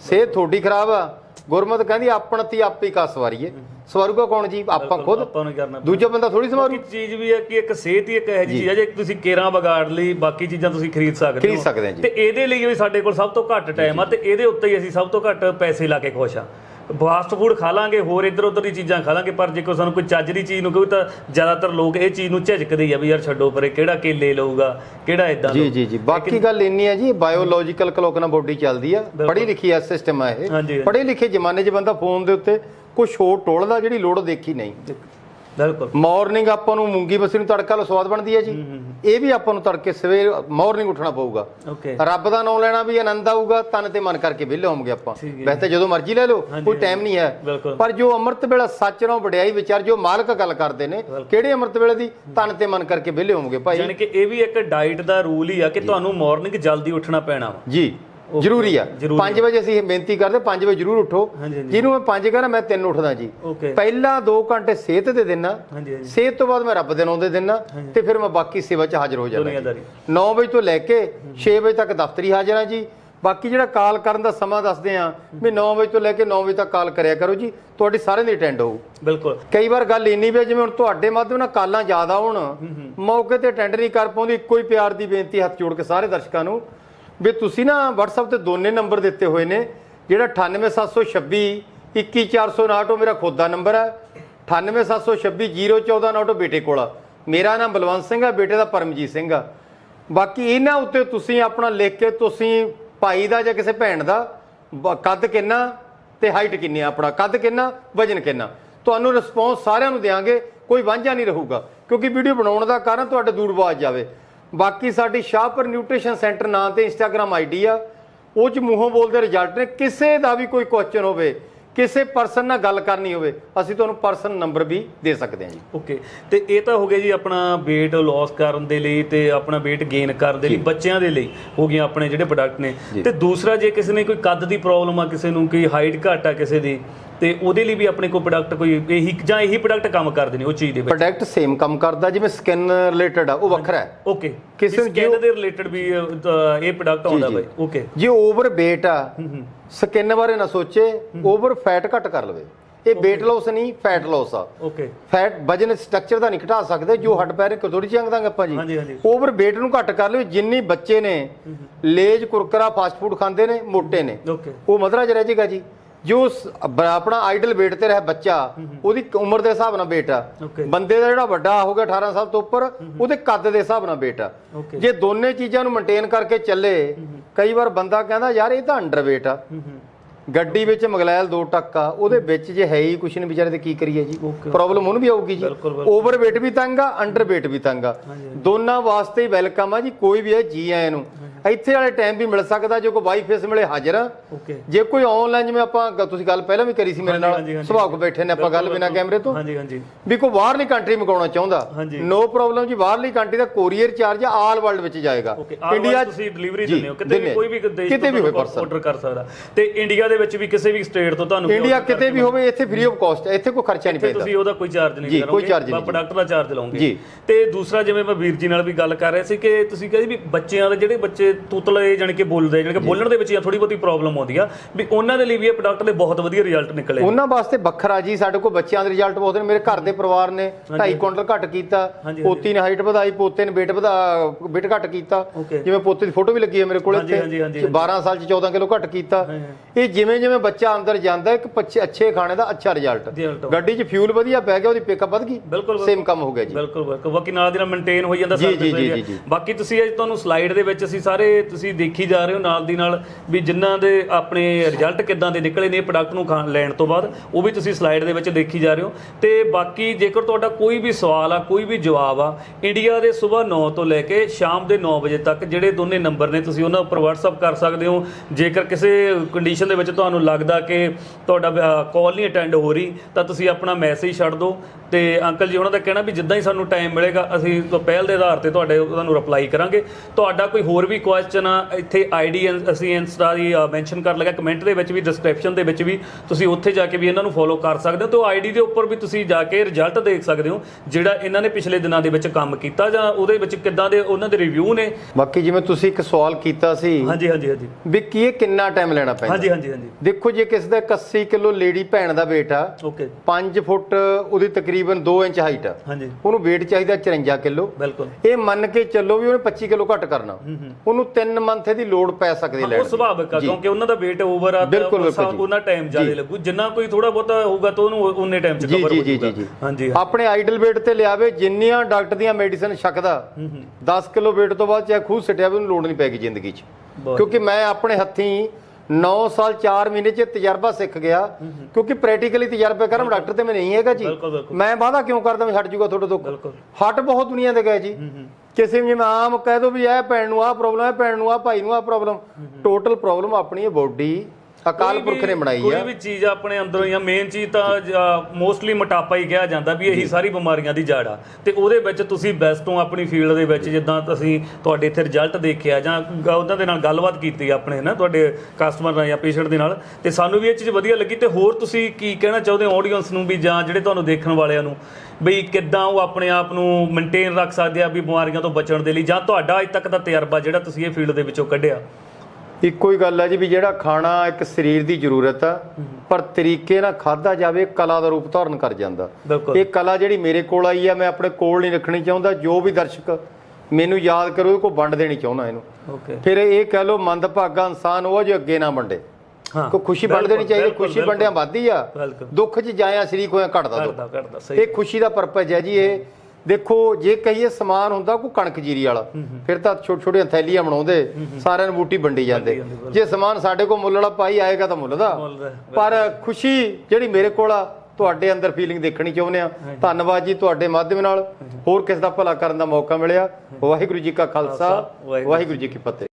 ਸਿਹਤ ਤੁਹਾਡੀ ਖਰਾਬ ਆ। ਗੁਰਮਤ ਕਹਿੰਦੀ ਆਪਣਤੀ ਆਪੇ ਕਾ ਸਵਾਰੀਏ ਸਵਰਗੋ ਕੌਣ ਜੀ? ਆਪਾਂ ਖੁਦ। ਆਪਾਂ ਨੂੰ ਕਰਨਾ ਦੂਜਾ ਬੰਦਾ ਥੋੜੀ ਸਵਾਰੂ। ਇੱਕ ਚੀਜ਼ ਵੀ ਹੈ ਕਿ ਇੱਕ ਸਿਹਤ ਹੀ ਇੱਕ ਇਹੋ ਜਿਹੀ ਚੀਜ਼ ਹੈ ਜੇ ਤੁਸੀਂ ਕੇਰਾਂ ਵਿਗਾੜ ਲਈ ਬਾਕੀ ਚੀਜ਼ਾਂ ਤੁਸੀਂ ਖਰੀਦ ਸਕਦੇ ਖਰੀਦ ਸਕਦੇ ਹਾਂ ਜੀ। ਤੇ ਇਹਦੇ ਲਈ ਵੀ ਸਾਡੇ ਕੋਲ ਸਭ ਤੋਂ ਘੱਟ ਟਾਈਮ ਆ ਤੇ ਇਹਦੇ ਉੱਤੇ ਹੀ ਅਸੀਂ ਸਭ ਤੋਂ ਘੱਟ ਪੈਸੇ ਲਾ ਕੇ ਖੁਸ਼ ਆ ਫਾਸਟ ਫੂਡ ਖਾ ਲਾਂਗੇ ਹੋਰ ਇੱਧਰ ਉੱਧਰ ਦੀ ਚੀਜ਼ਾਂ ਖਾ ਲਾਂਗੇ ਪਰ ਜੇ ਕੋਈ ਸਾਨੂੰ ਕੋਈ ਚੱਜ ਦੀ ਚੀਜ਼ ਨੂੰ ਕਹੂ ਤਾਂ ਜ਼ਿਆਦਾਤਰ ਲੋਕ ਇਹ ਚੀਜ਼ ਨੂੰ ਝਿਜਕਦੇ ਆ ਵੀ ਯਾਰ ਛੱਡੋ ਪਰੇ ਕਿਹੜਾ ਕੇਲੇ ਲਊਗਾ ਕਿਹੜਾ ਇਦਾਂ ਜੀ ਜੀ ਜੀ। ਬਾਕੀ ਗੱਲ ਇੰਨੀ ਹੈ ਜੀ ਬਾਇਓਲੋਜੀਕਲ ਕਲੋਕ ਨਾਲ ਬੋਡੀ ਚੱਲਦੀ ਆ ਪੜ੍ਹੀ ਲਿਖੀ ਐ ਸਿਸਟਮ ਆ ਇਹ। ਪੜ੍ਹੇ ਲਿਖੇ ਜ਼ਮਾਨੇ 'ਚ ਬੰਦਾ ਫੋਨ ਦੇ ਉੱਤੇ ਕੁਝ ਹੋਰ ਟੋਲਦਾ ਜਿਹੜੀ ਲੋੜ ਦੇਖੀ ਨਹੀਂ। ਬਿਲਕੁਲ। ਮਾਰਨਿੰਗ ਆਪਾਂ ਨੂੰ ਮੂੰਗੀ ਬਸਰੀ ਨੂੰ ਤੜਕਾ ਲੋ ਸਵਾਦ ਬਣਦੀ ਹੈ ਜੀ। ਇਹ ਵੀ ਆਪਾਂ ਨੂੰ ਤੜਕੇ ਸਵੇਰ ਮਾਰਨਿੰਗ ਉੱਠਣਾ ਪਊਗਾ। ਓਕੇ ਰੱਬ ਦਾ ਨਾਮ ਲੈਣਾ ਵੀ ਆਨੰਦ ਆਊਗਾ ਤਨ ਤੇ ਮਨ ਕਰਕੇ ਵਿਹਲੇ ਹੋਵਾਂਗੇ ਆਪਾਂ। ਵੈਸੇ ਜਦੋਂ ਮਰਜ਼ੀ ਲੈ ਲਓ ਕੋਈ ਟਾਈਮ ਨਹੀਂ ਹੈ। ਪਰ ਜੋ ਅੰਮ੍ਰਿਤ ਵੇਲਾ ਸੱਚ ਨਾਲ ਵਡਿਆਈ ਵਿਚਾਰ ਜੋ ਮਾਲਕ ਗੱਲ ਕਰਦੇ ਨੇ ਕਿਹੜੇ ਅੰਮ੍ਰਿਤ ਵੇਲੇ ਦੀ? ਤਨ ਤੇ ਮਨ ਕਰਕੇ ਵਿਹਲੇ ਹੋਵਾਂਗੇ ਭਾਈ। ਯਾਨੀ ਕਿ ਇਹ ਵੀ ਇੱਕ ਡਾਈਟ ਦਾ ਰੂਲ ਹੀ ਆ ਕਿ ਤੁਹਾਨੂੰ ਮਾਰਨਿੰਗ ਜਲਦੀ ਉੱਠਣਾ ਪੈਣਾ ਵਾ। ਜੀ। ਜ਼ਰੂਰੀ ਆ। ਜ਼ਰੂਰੀ 5 ਵਜੇ ਅਸੀਂ ਇਹ ਬੇਨਤੀ ਕਰਦੇ 5 ਵਜੇ ਜ਼ਰੂਰ ਉੱਠੋ। ਜਿਹਨੂੰ ਮੈਂ 5 ਕਹਾਂ ਮੈਂ 3 ਉੱਠਦਾ ਜੀ। ਪਹਿਲਾਂ 2 ਘੰਟੇ ਸਿਹਤ ਦੇ ਦਿੰਨਾ। ਸਿਹਤ ਤੋਂ ਬਾਅਦ ਮੈਂ ਰੱਬ ਦੇ ਨਾਂ ਦੇ ਦਿੰਨਾ ਤੇ ਫਿਰ ਮੈਂ ਬਾਕੀ ਸੇਵਾ 'ਚ ਹਾਜ਼ਰ ਹੋ ਜਾਂਦਾ ਦੁਨੀਆਦਾਰੀ। 9 ਵਜੇ ਤੋਂ ਲੈ ਕੇ 6 ਵਜੇ ਤੱਕ ਦਫ਼ਤਰੀ ਹਾਜ਼ਰ ਹਾਂ ਜੀ। ਬਾਕੀ ਜਿਹੜਾ ਕਾਲ ਕਰਨ ਦਾ ਸਮਾਂ ਦੱਸਦੇ ਆ ਵੀ 9 ਵਜੇ ਤੋਂ ਲੈ ਕੇ 9 ਵਜੇ ਤੱਕ ਕਾਲ ਕਰਿਆ ਕਰੋ ਜੀ। ਤੁਹਾਡੀ ਸਾਰਿਆਂ ਦੀ ਅਟੈਂਡ ਹੋਊ। ਬਿਲਕੁਲ। ਕਈ ਵਾਰ ਗੱਲ ਇੰਨੀ ਵੀ ਜਿਵੇਂ ਹੁਣ ਤੁਹਾਡੇ ਮਾਧਿਅਮ ਨਾਲ ਕਾਲਾਂ ਜ਼ਿਆਦਾ ਹੋਣ ਮੌਕੇ ਤੇ ਅਟੈਂਡ ਨਹੀਂ ਕਰ ਪਾਉਂਦੀ ਇੱਕੋ ਹੀ ਪਿਆਰ ਦੀ ਬੇਨਤੀ ਹੱਥ ਜੋੜ ਕੇ ਸਾਰੇ ਦਰਸ਼ਕਾਂ ਨੂੰ। ਵੀ ਤੁਸੀਂ ਨਾ WhatsApp ਤੇ ਦੋਨੇ ਨੰਬਰ ਦਿੱਤੇ ਹੋਏ ਨੇ, ਜਿਹੜਾ 98726 21459 ਉਹ ਮੇਰਾ ਖੁਦ ਦਾ ਨੰਬਰ ਹੈ। 98726 ਉਹ ਬੇਟੇ ਕੋਲ ਆ। ਮੇਰਾ ਨਾਮ ਬਲਵੰਤ ਸਿੰਘ ਹੈ ਬੇਟੇ ਦਾ ਪਰਮਜੀਤ ਸਿੰਘ ਆ। ਬਾਕੀ ਇਹਨਾਂ ਉੱਤੇ ਤੁਸੀਂ ਆਪਣਾ ਲਿਖ ਕੇ ਤੁਸੀਂ ਭਾਈ ਦਾ ਜਾਂ ਕਿਸੇ ਭੈਣ ਦਾ ਕੱਦ ਕਿੰਨਾ ਤੇ ਹਾਈਟ ਕਿੰਨੀ ਆ ਆਪਣਾ, ਕੱਦ ਕਿੰਨਾ, ਵਜਨ ਕਿੰਨਾ। ਤੁਹਾਨੂੰ ਰਿਸਪੌਂਸ ਸਾਰਿਆਂ ਨੂੰ ਦੇਾਂਗੇ ਕੋਈ ਵਾਂਝਾ ਨਹੀਂ ਰਹੂਗਾ। ਕਿਉਂਕਿ ਵੀਡੀਓ ਬਣਾਉਣ ਦਾ ਕਾਰਨ ਤੁਹਾਡੇ ਦੂਰ ਬਾਅਦ ਜਾਵੇ। ਬਾਕੀ ਸਾਡੀ ਸ਼ਾਹਪੁਰ ਨਿਊਟ੍ਰੀਸ਼ਨ ਸੈਂਟਰ ਨਾਂ ਤੇ ਇੰਸਟਾਗ੍ਰam ਆਈਡੀ ਆ ਉਹ ਚ ਮੂੰਹੋਂ ਬੋਲਦੇ ਰਿਜ਼ਲਟ ਨੇ। ਕਿਸੇ ਦਾ ਵੀ ਕੋਈ ਕੁਐਸਚਨ ਹੋਵੇ ਕਿਸੇ ਪਰਸਨ ਨਾਲ ਗੱਲ ਕਰਨੀ ਹੋਵੇ ਅਸੀਂ ਤੁਹਾਨੂੰ ਪਰਸਨ ਨੰਬਰ ਵੀ ਦੇ ਸਕਦੇ ਹਾਂ ਜੀ। ਓਕੇ ਤੇ ਇਹ ਤਾਂ ਹੋ ਗਿਆ ਜੀ ਆਪਣਾ weight loss ਕਰਨ ਦੇ ਲਈ ਤੇ ਆਪਣਾ weight gain ਕਰਨ ਦੇ ਲਈ ਬੱਚਿਆਂ ਦੇ ਲਈ ਹੋ ਗਈਆਂ ਆਪਣੇ ਜਿਹੜੇ ਪ੍ਰੋਡਕਟ ਨੇ। ਤੇ ਦੂਸਰਾ ਜੇ ਕਿਸੇ ਨੇ ਕੋਈ ਕੱਦ ਦੀ ਪ੍ਰੋਬਲਮ ਆ ਕਿਸੇ ਨੂੰ ਕੋਈ ਹਾਈਟ ਘੱਟ ਆ ਕਿਸੇ ਦੀ ਤੇ ਉਹਦੇ ਲਈ ਵੀ ਆਪਣੇ ਕੋਲ ਪ੍ਰੋਡਕਟ ਕੋਈ ਇਹੀ ਜਾਂ ਇਹੀ ਪ੍ਰੋਡਕਟ ਕੰਮ ਕਰਦੇ ਨੇ ਉਹ ਚੀਜ਼ ਦੇ ਵਿੱਚ। ਪ੍ਰੋਡਕਟ ਸੇਮ ਕੰਮ ਕਰਦਾ ਜਿਵੇਂ ਸਕਿਨ ਰਿਲੇਟਡ ਆ ਉਹ ਵੱਖਰਾ ਹੈ। ਓਕੇ ਕਿਸੇ ਨੂੰ skin ਦੇ ਰਿਲੇਟਡ ਵੀ ਇਹ ਪ੍ਰੋਡਕਟ ਆਉਂਦਾ ਬਾਈ। ਓਕੇ ਜੇ ਓਵਰ weight ਆ ਸਕਿਨ ਬਾਰੇ ਨਾ ਸੋਚੇ ਓਵਰ ਫੈਟ ਘੱਟ ਕਰ ਲਵੇ। ਇਹ weight loss ਨਹੀਂ ਫੈਟ loss ਆ। ਓਕੇ ਫੈਟ ਵਜਨ ਸਟਰਕਚਰ ਦਾ ਨਹੀਂ ਘਟਾ ਸਕਦੇ ਜੋ ਹੱਡ ਪੈਰ ਥੋੜੀ ਜਿਹੀ ਦਾਂਗੇ ਆਪਾਂ ਜੀ। ਓਵਰ weight ਨੂੰ ਘੱਟ ਕਰ ਲਵੇ ਜਿੰਨੀ ਬੱਚੇ ਨੇ ਲੇਜ ਕੁਰਕਰਾ ਫਾਸਟ ਫੂਡ ਖਾਂਦੇ ਨੇ ਮੋਟੇ ਨੇ। ਓਕੇ ਉਹ ਮਧਰਾ ਚ ਰਹਿ ਜਾਏਗਾ ਜੀ। ਜੋ ਬ- ਆਪਣਾ ਆਈਡਲ weight ਤੇ ਰਹੇ ਬੱਚਾ ਉਹਦੀ ਉਮਰ ਦੇ ਹਿਸਾਬ ਨਾਲ weight ਆ। Okay. ਬੰਦੇ ਦਾ ਜਿਹੜਾ ਵੱਡਾ ਹੋ ਗਿਆ 18 ਸਾਲ ਤੋਂ ਉੱਪਰ ਉਹਦੇ ਕੱਦ ਦੇ ਹਿਸਾਬ ਨਾਲ weight ਆ। Okay. ਜੇ ਦੋਨੇ ਚੀਜ਼ਾਂ ਨੂੰ ਮੇਨਟੇਨ ਕਰਕੇ ਚੱਲੇ ਕਈ ਵਾਰ ਬੰਦਾ ਕਹਿੰਦਾ ਯਾਰ ਇਹ ਤਾਂ ਅੰਡਰ weight ਆ। ਹੂੰ ਹੂੰ। ਗੱਡੀ ਵਿੱਚ ਮਗਲੈਲ ਦੋ ਟੱਕਾ ਉਹਦੇ ਵਿੱਚ ਜੇ ਹੈ ਹੀ ਕੁਛ ਨਹੀਂ ਵਿਚਾਰੇ ਤੇ ਕੀ ਕਰੀਏ ਜੀ. ਪ੍ਰੋਬਲਮ ਉਹਨੂੰ ਵੀ ਆਊਗੀ ਜੀ। ਓਵਰ weight ਵੀ ਤੰਗ ਆ ਅੰਡਰ weight ਵੀ ਤੰਗ ਆ। ਦੋਨਾਂ ਵਾਸਤੇ ਹੀ ਵੈਲਕਮ ਆ ਜੀ ਕੋਈ ਵੀ ਹੈ ਜੀ ਆਇਆਂ ਨੂੰ। ਇੱਥੇ ਵਾਲੇ ਟਾਈਮ ਵੀ ਮਿਲ ਸਕਦਾ ਜੇ ਕੋਈ ਵਾਈ ਫੇਸ ਮਿਲੇ ਹਾਜ਼ਰ ਜੇ ਕੋਈ ਆਨਲਾਈਨ ਜਿਵੇਂ ਆਪਾਂ ਤੁਸੀਂ ਗੱਲ ਪਹਿਲਾਂ ਵੀ ਕਰੀ ਸੀ ਮੇਰੇ ਨਾਲ। ਸੁਭਾਅ ਬੈਠੇ ਨੇ ਆਪਾਂ ਗੱਲ ਬਿਨਾ ਕੈਮਰੇ ਤੋਂ। ਹਾਂਜੀ ਹਾਂਜੀ। ਵੀ ਕੋਈ ਬਾਹਰਲੀ ਕੰਟਰੀ ਮੰਗਾਉਣਾ ਚਾਹੁੰਦਾ। ਨੋ ਪ੍ਰੋਬਲਮ ਜੀ ਬਾਹਰਲੀ ਕੰਟਰੀ ਦਾ ਕੋਰੀਅਰ ਚਾਰਜ ਆਲ ਵਰਲਡ ਵਿੱਚ ਜਾਏਗਾ। ਇੰਡੀਆ ਤੁਸੀਂ ਡਿਲੀਵਰੀ ਦਿੰਦੇ ਹੋ। ਕਿਤੇ ਵੀ। ਕੋਈ ਵੀ ਦੇਸ਼ person। ਆਰਡਰ ਕਰ ਸਕਦਾ। ਤੇ ਇੰਡੀਆ ਦੇ ਵਿੱਚ ਵੀ ਕਿਸੇ ਵੀ ਸਟੇਟ ਤੋਂ ਤੁਹਾਨੂੰ ਇੰਡੀਆ ਕਿਤੇ ਵੀ ਹੋਵੇ ਇੱਥੇ ਫ੍ਰੀ ਆਫ ਕਾਸਟ ਹੈ ਇੱਥੇ ਕੋਈ ਖਰਚਾ ਨਹੀਂ ਪੈਂਦਾ। ਤੁਸੀਂ ਉਹਦਾ ਕੋਈ ਚਾਰਜ ਨਹੀਂ ਕਰੋਗੇ ਕੋਈ ਨਹੀਂ। ਪ੍ਰੋਡਕਟ ਦਾ ਚਾਰਜ ਲਾਉਂਗੇ ਜੀ। ਤੇ ਦੂਸਰਾ ਜਿਵੇਂ ਮੈਂ ਵੀਰ ਜੀ ਨਾਲ ਵੀ ਗੱਲ ਕਰ ਰਿਹਾ ਸੀ ਕਿ ਤੁਸੀਂ ਕਹਿੰਦੇ ਵੀ ਬੱਚਿਆਂ ਦੇ ਜਿਹੜੇ ਬੱਚੇ ਤੁਤਲੇ ਜਾਣੀ ਕਿ ਬੋਲਦੇ ਜਾਣੀ ਕਿ ਬੋਲਣ ਦੇ ਵਿੱਚ ਜਾਂ ਥੋੜੀ ਬਹੁਤੀ ਪ੍ਰੋਬਲਮ ਆਉਂਦੀ ਆ ਵੀ ਉਹਨਾਂ ਦੇ ਲਈ ਵੀ ਇਹ ਪ੍ਰੋਡਕਟ ਦੇ ਬਹੁਤ ਵਧੀਆ ਰਿਜ਼ਲਟ ਨਿਕਲੇ ਉਹਨਾਂ ਵਾਸਤੇ ਵੱਖਰਾ ਜੀ ਸਾਡੇ ਕੋਲ ਬੱਚਿਆਂ ਦੇ ਰਿਜ਼ਲਟ ਬਹੁਤ ਨੇ ਮੇਰੇ ਘਰ ਦੇ ਪਰਿਵਾਰ ਨੇ 2.5 ਕੁਇੰਟਲ ਘੱਟ ਕੀਤਾ ਪੋਤੀ ਨੇ ਹਾਈਟ ਵਧਾਈ ਪੋਤੇ ਨੇ weight ਵਧਾ weight ਘੱਟ ਕੀਤਾ। ਜਿਵੇਂ ਪੋਤੇ ਦੀ ਫੋਟੋ ਵੀ ਲੱਗੀ ਹੈ ਮੇਰੇ ਕੋਲ ਹਾਂਜੀ, 12 ਸਾਲ ਚ 14 ਕਿਲੋ ਘੱਟ ਕੀਤਾ। ਇਹ ਜਿਵੇਂ ਜਿਵੇਂ ਬੱਚਾ ਅੰਦਰ ਜਾਂਦਾ ਇੱਕ ਪੱਛੇ ਅੱਛੇ ਖਾਣੇ ਦਾ ਅੱਛਾ ਰਿਜ਼ਲਟ ਗੱਡੀ 'ਚ ਫਿਊਲ ਵਧੀਆ ਪੈ ਗਿਆ ਉਹਦੀ ਪਿਕਅਪ ਵਧ ਗਈ। ਬਿਲਕੁਲ ਸੇਮ ਕੰਮ ਹੋ ਗਿਆ ਜੀ। ਬਿਲਕੁਲ ਬਿਲਕੁਲ। ਬਾਕੀ ਨਾਲ ਦੀ ਨਾਲ ਮੇਨਟੇਨ ਹੋ ਜਾਂਦਾ ਜੀ, service ਜੀ, ਜੀ, area। ਜੀ, ਜੀ। ਬਾਕੀ ਤੁਸੀਂ ਅੱਜ ਤੁਹਾਨੂੰ ਸਲਾਈਡ ਦੇ ਵਿੱਚ ਅਸੀਂ ਸਾਰੇ ਤੁਸੀਂ ਦੇਖੀ ਜਾ ਰਹੇ ਹੋ ਨਾਲ ਦੀ ਨਾਲ ਵੀ ਜਿਨ੍ਹਾਂ ਦੇ ਆਪਣੇ ਰਿਜ਼ਲਟ ਕਿੱਦਾਂ ਦੇ ਨਿਕਲੇ ਨੇ ਪ੍ਰੋਡਕਟ ਨੂੰ ਖਾਣ ਲੈਣ ਤੋਂ ਬਾਅਦ ਉਹ ਵੀ ਤੁਸੀਂ ਸਲਾਈਡ ਦੇ ਵਿੱਚ ਦੇਖੀ ਜਾ ਰਹੇ ਹੋ। ਤੇ ਬਾਕੀ ਜੇਕਰ ਤੁਹਾਡਾ ਕੋਈ ਵੀ ਸਵਾਲ ਆ ਕੋਈ ਵੀ ਜਵਾਬ ਆ ਇੰਡੀਆ ਦੇ ਸਵੇਰ 9 ਤੋਂ ਲੈ ਕੇ ਸ਼ਾਮ ਦੇ 9 ਵਜੇ ਤੱਕ ਜਿਹੜੇ ਦੋਨੇ ਨੰਬਰ ਨੇ ਤੁਸੀਂ ਉਹਨਾਂ ਉੱਪਰ WhatsApp ਕਰ ਸਕਦੇ ਹੋ। ਜੇਕਰ ਕਿਸੇ ਕੰਡੀਸ਼ਨ ਦੇ ਵਿੱਚ ਤੁਹਾਨੂੰ ਲੱਗਦਾ ਕਿ ਤੁਹਾਡਾ ਕਾਲ ਨਹੀਂ ਅਟੈਂਡ ਹੋ ਰਹੀ ਤਾਂ ਤੁਸੀਂ ਆਪਣਾ ਮੈਸੇਜ ਛੱਡ ਦਿਓ ਤੇ ਅੰਕਲ ਜੀ ਉਹਨਾਂ ਦਾ ਕਹਿਣਾ ਵੀ ਜਿੱਦਾਂ ਹੀ ਸਾਨੂੰ ਟਾਈਮ ਮਿਲੇਗਾ ਅਸੀਂ ਤਾਂ ਪਹਿਲ ਦੇ ਆਧਾਰ ਤੇ ਤੁਹਾਡੇ ਤੁਹਾਨੂੰ ਰਿਪਲਾਈ ਕਰਾਂਗੇ। ਤੁਹਾਡਾ ਕੋਈ ਹੋਰ ਵੀ ਕੁਐਸਚਨ ਆ ਇੱਥੇ ਆਈਡੀ ਅਸੀਂ ਇੰਸਟਾ ਦੀ ਮੈਂਸ਼ਨ ਕਰ ਲਗਾ ਕਮੈਂਟ ਦੇ ਵਿੱਚ ਵੀ ਡਿਸਕ੍ਰਿਪਸ਼ਨ ਦੇ ਵਿੱਚ ਵੀ ਤੁਸੀਂ ਉੱਥੇ ਜਾ ਕੇ ਵੀ ਇਹਨਾਂ ਨੂੰ ਫੋਲੋ ਕਰ ਸਕਦੇ ਹੋ ਤੇ ਆਈਡੀ ਦੇ ਉੱਪਰ ਵੀ ਤੁਸੀਂ ਜਾ ਕੇ ਰਿਜ਼ਲਟ ਦੇਖ ਸਕਦੇ ਹੋ ਜਿਹੜਾ ਇਹਨਾਂ ਨੇ ਪਿਛਲੇ ਦਿਨਾਂ ਦੇ ਵਿੱਚ ਕੰਮ ਕੀਤਾ ਜਾਂ ਉਹਦੇ ਵਿੱਚ ਕਿੱਦਾਂ ਦੇ ਉਹਨਾਂ ਦੇ ਰਿਵਿਊ ਨੇ। ਬਾਕੀ ਜਿਵੇਂ ਤੁਸੀਂ ਇੱਕ ਸਵਾਲ ਕੀਤਾ ਸੀ ਹਾਂਜੀ ਹਾਂਜੀ ਹਾਂਜੀ। ਵੀ ਕੀ ਇਹ ਕਿੰਨਾ ਟਾਈਮ ਲੈਣਾ ਪੈਂਦਾ? ਹਾਂਜੀ ਹਾਂਜੀ ਹਾਂਜੀ। ਦੇਖੋ ਜੇ ਕਿਸੇ ਦਾ 81 ਕਿਲੋ ਲੇਡੀ ਭੈਣ ਦਾ weight ਆ ਓਕੇ 5 ਫੁੱਟ ਉਹਦੀ ਤਕਰੀਬਨ 2 ਇੰਚ ਹਾਈਟ ਆ। ਹਾਂਜੀ। ਉਹਨੂੰ weight ਚਾਹੀਦਾ 54 ਕਿਲੋ। ਬਿਲਕੁਲ। ਇਹ ਮੰਨ ਕੇ ਚੱਲੋ ਵੀ ਉਹਨੇ 25 ਕਿਲੋ ਘੱਟ ਕਰਨਾ। ਉਹਨੂੰ 3 ਮੰਥ ਦੀ ਲੋਡ ਪੈ ਸਕਦੀ ਲੈਣ ਉਹ ਸੁਭਾਵਿਕ ਆ ਕਿਉਂਕਿ ਉਹਨਾਂ ਦਾ weight ਓਵਰ ਆ ਤਾਂ। ਉਹਨਾਂ ਟਾਈਮ ਜ਼ਿਆਦਾ ਲੱਗੂ ਜਿੰਨਾ ਕੋਈ ਥੋੜਾ ਬਹੁਤਾ ਹੋਊਗਾ ਤਾਂ ਉਹਨੂੰ ਉਹਨੇ ਟਾਈਮ ਚ ਕਵਰ ਹੋ ਜਾਊਗਾ। ਜੀ ਜੀ। ਹਾਂਜੀ ਆਪਣੇ ਆਈਡਲ weight ਤੇ ਲਿਆਵੇ ਜਿੰਨੀਆਂ ਡਾਕਟਰ ਦੀਆਂ ਮੈਡੀਸਨ ਛਕਦਾ 10 ਕਿਲੋ weight ਤੋਂ ਬਾਅਦ ਚਾਹੇ ਖੂਹ ਸਟਿਆ ਵੀ ਉਹਨੂੰ ਲੋੜ ਨਹੀਂ ਪੈਗੀ ਜ਼ਿੰਦਗੀ 'ਚ। ਕਿਉਂਕਿ ਮੈਂ ਆਪਣੇ ਹੱਥੀਂ 9 ਸਾਲ 4 ਮਹੀਨੇ 'ਚ ਤਜਰਬਾ ਸਿੱਖ ਗਿਆ ਕਿਉਂਕਿ ਪ੍ਰੈਕਟੀਕਲੀ ਤਜਰਬੇ ਕਰਨ ਡਾਕਟਰ ਤੇ ਮੈਂ ਨਹੀਂ ਹੈਗਾ ਜੀ। ਮੈਂ ਵਾਅਦਾ ਕਿਉਂ ਕਰਦਾ ਮੈਂ ਛੱਡ ਜੂਗਾ ਤੁਹਾਡੇ ਤੋਂ ਹੱਟ ਬਹੁਤ ਦੁਨੀਆ ਦੇ ਗਏ ਜੀ। ਕਿਸੇ ਵੀ ਜਿਵੇਂ ਆਮ ਕਹਿ ਦੋ ਵੀ ਇਹ ਭੈਣ ਨੂੰ ਆਹ ਪ੍ਰੋਬਲਮ ਹੈ ਭੈਣ ਨੂੰ ਆਹ ਭਾਈ ਨੂੰ ਆਹ ਪ੍ਰੋਬਲਮ ਟੋਟਲ ਪ੍ਰੋਬਲਮ ਆਪਣੀ ਹੈ ਬੋਡੀ ਅਕਾਲ ਕੋਈ ਪੁਰਖ ਨੇ ਬਣਾਈ ਕੋਈ ਆ। ਵੀ ਚੀਜ਼ ਆਪਣੇ ਅੰਦਰੋਂ ਜਾਂ ਮੇਨ ਚੀਜ਼ ਤਾਂ ਮੋਸਟਲੀ ਮੋਟਾਪਾ ਹੀ ਕਿਹਾ ਜਾਂਦਾ ਵੀ ਇਹੀ ਸਾਰੀ ਬਿਮਾਰੀਆਂ ਦੀ ਜੜ ਆ। ਤੇ ਉਹਦੇ ਵਿੱਚ ਤੁਸੀਂ ਬੈਸਟ ਹੋ ਆਪਣੀ ਫੀਲਡ ਦੇ ਵਿੱਚ ਜਿੱਦਾਂ ਤੁਸੀਂ ਤੁਹਾਡੇ ਇੱਥੇ ਰਿਜ਼ਲਟ ਦੇਖਿਆ ਜਾਂ ਉਹਨਾਂ ਦੇ ਨਾਲ ਗੱਲਬਾਤ ਕੀਤੀ ਆਪਣੇ ਨਾ ਤੁਹਾਡੇ ਕਸਟਮਰ ਨਾਲ ਜਾਂ ਪੇਸ਼ੈਂਟ ਦੇ ਨਾਲ। ਤੇ ਸਾਨੂੰ ਵੀ ਇਹ ਚੀਜ਼ ਵਧੀਆ ਲੱਗੀ ਤੇ ਹੋਰ ਤੁਸੀਂ ਕੀ ਕਹਿਣਾ ਚਾਹੁੰਦੇ ਹੋ ਆਡੀਅנס ਨੂੰ ਵੀ ਜਾਂ ਜਿਹੜੇ ਤੁਹਾਨੂੰ ਦੇਖਣ ਵਾਲਿਆਂ ਨੂੰ? ਬਈ ਕਿੱਦਾਂ ਉਹ ਆਪਣੇ ਆਪ ਨੂੰ ਮੇਨਟੇਨ ਰੱਖ ਸਕਦੇ ਆ ਵੀ ਬਿਮਾਰੀਆਂ ਤੋਂ ਬਚਣ ਦੇ ਲਈ ਜਾਂ ਤੁਹਾਡਾ ਅੱਜ ਤੱਕ ਦਾ ਤਜਰਬਾ ਜਿਹੜਾ ਤੁਸੀਂ ਇਹ ਫੀਲਡ ਦੇ ਵਿੱਚੋਂ ਕੱਢਿਆ? ਇੱਕੋ ਹੀ ਗੱਲ ਹੈ ਜੀ ਵੀ ਜਿਹੜਾ ਖਾਣਾ ਇੱਕ ਸਰੀਰ ਦੀ ਜ਼ਰੂਰਤ ਆ ਪਰ ਤਰੀਕੇ ਨਾਲ ਖਾਦਾ ਜਾਵੇ ਕਲਾ ਦਾ ਰੂਪ ਧਾਰਨ ਕਰ ਜਾਂਦਾ। ਇਹ ਕਲਾ ਜਿਹੜੀ ਮੇਰੇ ਕੋਲ ਆਈ ਆ ਮੈਂ ਆਪਣੇ ਕੋਲ ਨਹੀਂ ਰੱਖਣੀ ਚਾਹੁੰਦਾ ਜੋ ਵੀ ਦਰਸ਼ਕ ਮੈਨੂੰ ਯਾਦ ਕਰੂ ਕੋ ਵੰਡ ਦੇਣੀ ਚਾਹੁੰਦਾ ਇਹਨੂੰ। ਫਿਰ ਇਹ ਕਹਿ ਲੋ ਮੰਦਭਾਗਾ ਇਨਸਾਨ ਉਹ ਜੋ ਅੱਗੇ ਨਾ ਵੰਡੇ। ਹਾਂ ਕੋ ਖੁਸ਼ੀ ਵੰਡ ਦੇਣੀ ਚਾਹੀਦੀ ਖੁਸ਼ੀ ਵੰਡਿਆ ਵੱਧਦੀ ਆ। ਦੁੱਖ 'ਚ ਜਾਇਆ ਸ਼ਰੀਕ ਹੋਇਆ ਘਟਦਾ ਇਹ ਖੁਸ਼ੀ ਦਾ ਪਰਪਸ ਹੈ ਜੀ ਇਹ। ਦੇਖੋ ਜੇ ਕਹੀਏ ਸਮਾਨ ਹੁੰਦਾ ਕੋਈ ਕਣਕ ਜੀਰੀ ਵਾਲਾ ਫਿਰ ਤਾਂ ਛੋਟੇ ਛੋਟੀਆਂ ਥੈਲੀਆਂ ਬਣਾਉਂਦੇ ਸਾਰਿਆਂ ਨੂੰ ਬੂਟੀ ਵੰਡੀ ਜਾਂਦੇ। ਜੇ ਸਮਾਨ ਸਾਡੇ ਕੋਲ ਮੁੱਲ ਵਾਲਾ ਪਾਈ ਆਏਗਾ ਤਾਂ ਮੁੱਲ ਦਾ। ਪਰ ਖੁਸ਼ੀ ਜਿਹੜੀ ਮੇਰੇ ਕੋਲ ਆ ਤੁਹਾਡੇ ਅੰਦਰ ਫੀਲਿੰਗ ਦੇਖਣੀ ਚਾਹੁੰਦੇ ਆ। ਧੰਨਵਾਦ ਜੀ ਤੁਹਾਡੇ ਮਾਧਿਅਮ ਨਾਲ। ਹੋਰ ਕਿਸ ਦਾ ਭਲਾ ਕਰਨ ਦਾ ਮੌਕਾ ਮਿਲਿਆ। ਵਾਹਿਗੁਰੂ ਜੀ ਕਾ ਖਾਲਸਾ ਵਾਹਿਗੁਰੂ ਜੀ ਕੀ ਫਤਿਹ।